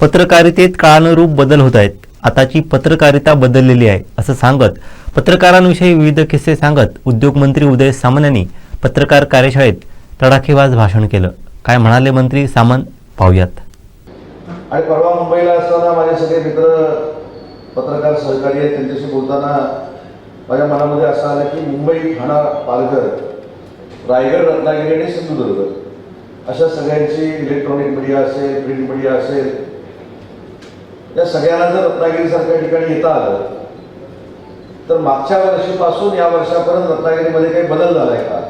पत्रकारितेत काळानुरूप बदल होत आहेत. आताची पत्रकारिता बदललेली आहे असं सांगत पत्रकारांविषयी विविध किस्से सांगत उद्योगमंत्री उदय सामंत यांनी पत्रकार कार्यशाळेत तडाखेबाज भाषण केलं. काय म्हणाले मंत्री सामंत? पाहूयात. आणि परवा मुंबईला असताना माझे सगळे मित्र पत्रकार सहकारी आहेत त्यांच्याशी बोलताना माझ्या मनामध्ये असं आलं की मुंबई ठाणा पालघर रायगड रत्नागिरी आणि सिंधुदुर्ग अशा सगळ्यांची इलेक्ट्रॉनिक मीडिया असेल प्रिंट मीडिया असेल या सगळ्यांना जर रत्नागिरीसारख्या ठिकाणी येता आलं तर मागच्या वर्षीपासून या वर्षापर्यंत रत्नागिरीमध्ये काही बदल झालाय का?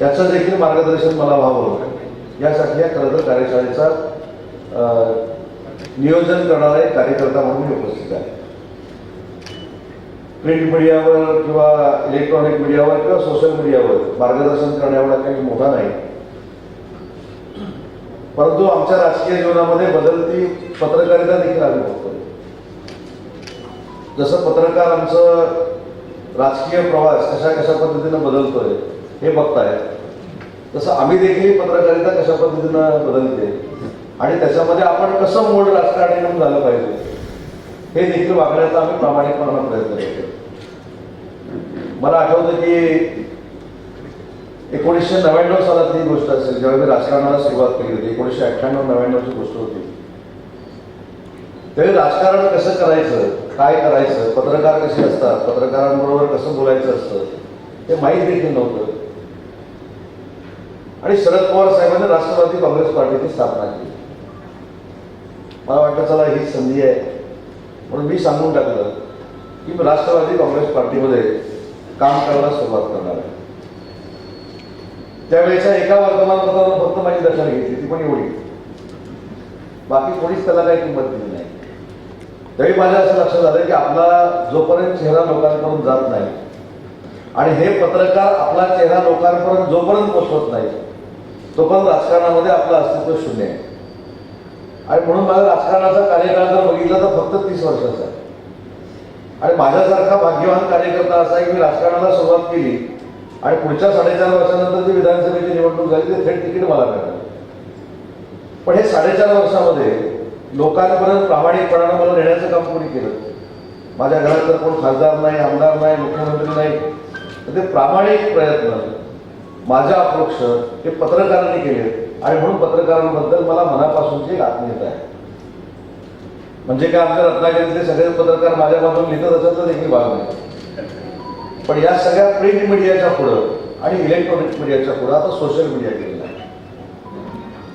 याचं देखील मार्गदर्शन मला व्हावं. यासाठी या खरं तर कार्यशाळेचा नियोजन करणारा एक कार्यकर्ता म्हणून मी उपस्थित आहे. प्रिंट मीडियावर किंवा इलेक्ट्रॉनिक मीडियावर किंवा सोशल मीडियावर मार्गदर्शन करण्याएवढा काही मोठा नाही. परंतु आमच्या राजकीय जीवनामध्ये बदलती पत्रकारिता देखील आम्ही बघतोय जसं पत्रकार आमचं राजकीय प्रवास कशा कशा पद्धतीनं बदलतोय हे बघताय. तसं आम्ही देखील पत्रकारिता कशा पद्धतीनं बदलते आणि त्याच्यामध्ये आपण कसं मोड राजकारणी म्हणून झालं पाहिजे हे देखील वागण्याचा आम्ही प्रामाणिकपणा प्रयत्न करतो मला आठवतं की एकोणीसशे नव्याण्णव सालातली ही गोष्ट असेल जेव्हा मी राजकारणाला सुरुवात केली होती एकोणीसशे अठ्ठ्याण्णव नव्याण्णवची गोष्ट होती. त्यावेळी राजकारण कसं करायचं काय करायचं पत्रकार कसे असतात पत्रकारांबरोबर कसं बोलायचं असतं हे माहीत देखील नव्हतं. आणि शरद पवार साहेबांनी राष्ट्रवादी काँग्रेस पार्टीची स्थापना केली. मला वाटतं चला ही संधी आहे. म्हणून मी सांगून टाकलं की राष्ट्रवादी काँग्रेस पार्टीमध्ये काम करायला सुरुवात करणार आहे. त्यावेळेच्या एका वर्तमानपत्रानं फक्त माझी दर्शन घेतली ती पण एवढी बाकी कोणीच त्याला काही किंमत दिली नाही. तरी माझ्या असं लक्षात आलं की आपला जोपर्यंत चेहरा लोकांपर्यंत जात नाही आणि हे पत्रकार आपला चेहरा लोकांपर्यंत जोपर्यंत पोचवत नाही तोपर्यंत राजकारणामध्ये आपलं अस्तित्व शून्य आहे. आणि म्हणून माझा राजकारणाचा कार्यकाळ जर बघितला तर फक्त तीस वर्षाचा आहे. आणि माझ्यासारखा भाग्यवान कार्यकर्ता असा आहे की मी राजकारणाला सुरुवात केली आणि पुढच्या साडेचार वर्षानंतर जी विधानसभेची निवडणूक झाली ते थेट तिकीट मला मिळालं. पण हे साडेचार वर्षामध्ये लोकांपर्यंत प्रामाणिकपणानं मला नेण्याचं काम कोणी केलं? माझ्या घरात तर कोण खासदार नाही आमदार नाही मुख्यमंत्री नाही. तर ते प्रामाणिक प्रयत्न माझ्या अपरोक्ष हे पत्रकारांनी केले. आणि म्हणून पत्रकारांबद्दल मला मनापासूनची एक आत्मीयता आहे. म्हणजे काय आमच्या रत्नागिरीतले सगळे पत्रकार माझ्या बाजून लिहित असेल तर देखील भाग नाही. पण या सगळ्या प्रिंट मीडियाच्या पुढं आणि इलेक्ट्रॉनिक मीडियाच्या पुढं आता सोशल मीडिया गेलेला आहे.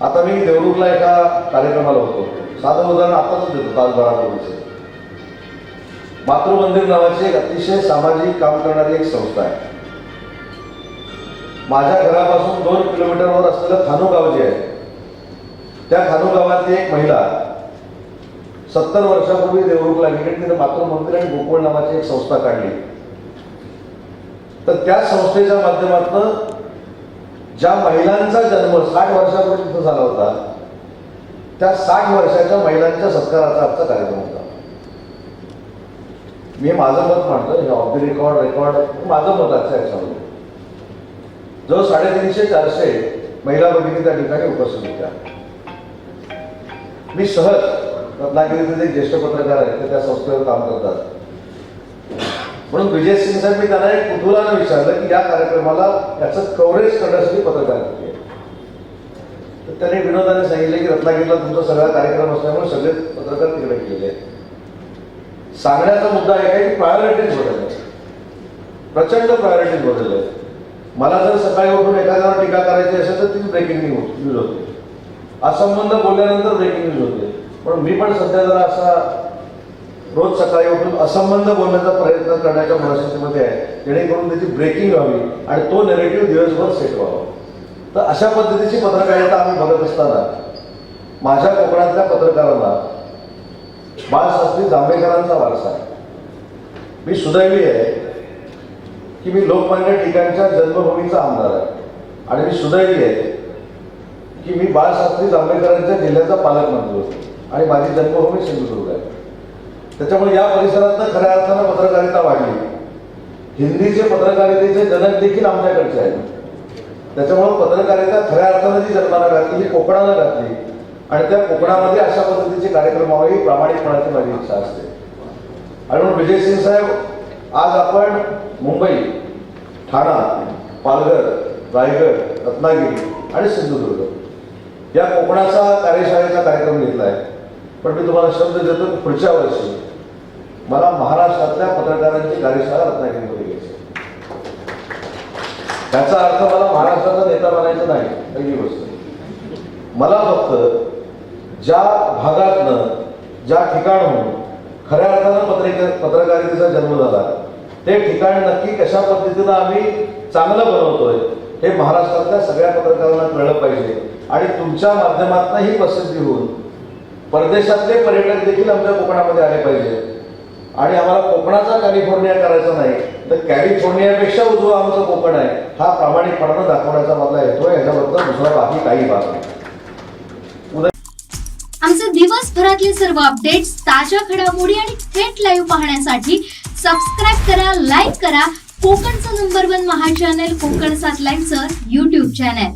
आता मी देवरूरला एका कार्यक्रमाला होतो. साधं उदाहरण आताच देतो तासभरापूर्वीचं मातृमंदिर नावाची एक अतिशय सामाजिक काम करणारी एक संस्था आहे. माझ्या घरापासून दोन किलोमीटरवर असलेलं खानू गाव जे आहे त्या खानू गावातली एक महिला सत्तर वर्षापूर्वी देवरूखला गेली तिने मातृमंदिर आणि गोकुळ नावाची एक संस्था काढली. तर त्या संस्थेच्या माध्यमातून ज्या महिलांचा जन्म साठ वर्षापर्यंत झाला होता त्या साठ वर्षाच्या महिलांच्या सत्काराचा आजचा कार्यक्रम होता. मी माझं मत मांडतो हे ऑफ द रेकॉर्ड रेकॉर्ड माझं मत आजच्या याच्यामध्ये. जवळ साडेतीनशे चारशे महिला भगिनी त्या ठिकाणी उपस्थित होत्या. मी सहज रत्नागिरीचे जे ज्येष्ठ पत्रकार आहेत ते त्या संस्थेवर काम करतात. म्हणून विजय सिंग साहेब मी त्यांना एक कुतुलानं विचारलं की या कार्यक्रमाला याचं कव्हरेज करण्यासाठी पत्रकार किती तर त्याने विनोदाने सांगितलं की रत्नागिरीला तुमचा सगळा कार्यक्रम असल्यामुळे सगळे पत्रकार तिकडे गेलेले आहेत सांगण्याचा मुद्दा एक आहे की प्रायोरिटीज बदलल्या प्रचंड प्रायोरिटीज बदलल्या मला जर सकाळी उठून एखाद्यावर टीका करायची असेल तर तीच ब्रेकिंग न्यूज होते. असंबंध बोलल्यानंतर ब्रेकिंग न्यूज होते. पण मी पण सध्या जरा असा रोज सकाळी उठून असंबंध बोलण्याचा प्रयत्न करण्याच्या मनस्थितीमध्ये आहे. जेणेकरून त्याची ब्रेकिंग व्हावी आणि तो नेरेटिव्ह दिवसभर सेट व्हावा. तर अशा पद्धतीची पत्रकारिता आम्ही बघत असताना माझ्या कोकणातल्या पत्रकारांना बाळशास्त्री जांभेकरांचा वारसा आहे. मी सुदैवी आहे की मी लोकमान्य ठिकाणच्या जन्मभूमीचा आमदार आहे. आणि मी सुदैवी आहे की मी बाळशास्त्री जांभेकरांच्या जिल्ह्याचा पालकमंत्री होतो. आणि माझी जन्मभूमी सिंधुदुर्ग आहे. त्याच्यामुळे या परिसरातनं खऱ्या अर्थानं पत्रकारिता वाढली. हिंदीचे पत्रकारितेचे जनक देखील आमच्याकडचे आहेत. त्याच्यामुळे पत्रकारिता खऱ्या अर्थानं जी जन्माला घातली ती कोकणाला घातली आणि त्या कोकणामध्ये अशा पद्धतीचे कार्यक्रमावरही प्रामाणिकपणाची माझी इच्छा असते. आणि म्हणून विजय सिंग साहेब आज आपण मुंबई ठाणा पालघर रायगड रत्नागिरी आणि सिंधुदुर्ग या कोकणाचा कार्यशाळेचा कार्यक्रम घेतला आहे पण मी तुम्हाला शब्द देतो की पुढच्या वर्षी मला महाराष्ट्रातल्या पत्रकारांची कार्यशाळा रत्नागिरीमध्ये घ्यायची त्याचा अर्थ मला महाराष्ट्राचा नेता बनायचा नाही पहिली गोष्ट. मला फक्त ज्या भागातनं ज्या ठिकाणहून खऱ्या अर्थानं पत्रिका पत्रकारितेचा जन्म झाला ते ठिकाण नक्की कशा पद्धतीनं आम्ही चांगलं बनवतोय हे महाराष्ट्रातल्या सगळ्या पत्रकारांना कळलं पाहिजे. आणि तुमच्या माध्यमातून ही प्रसिद्धी होऊन परदेशातले पर्यटक देखील आमच्या कोकणामध्ये आले पाहिजे. आणि आम्हाला कोकणाचा कॅलिफोर्निया करायचा नाही तर कॅलिफोर्नियापेक्षा उजवा आमचं कोकण आहे हा प्रामाणिकपणानं दाखवण्याचा मधला येतो याच्याबद्दल दुसरा बाकी काही भाग नाही. आमचे दिवसभरातले सर्व अपडेट्स ताज्या घडामोडी आणि थेट लाईव्ह पाहण्यासाठी सबस्क्राईब करा लाईक करा. कोकणचं नंबर वन महा चॅनल कोकण सात लाईनचं युट्यूब चॅनल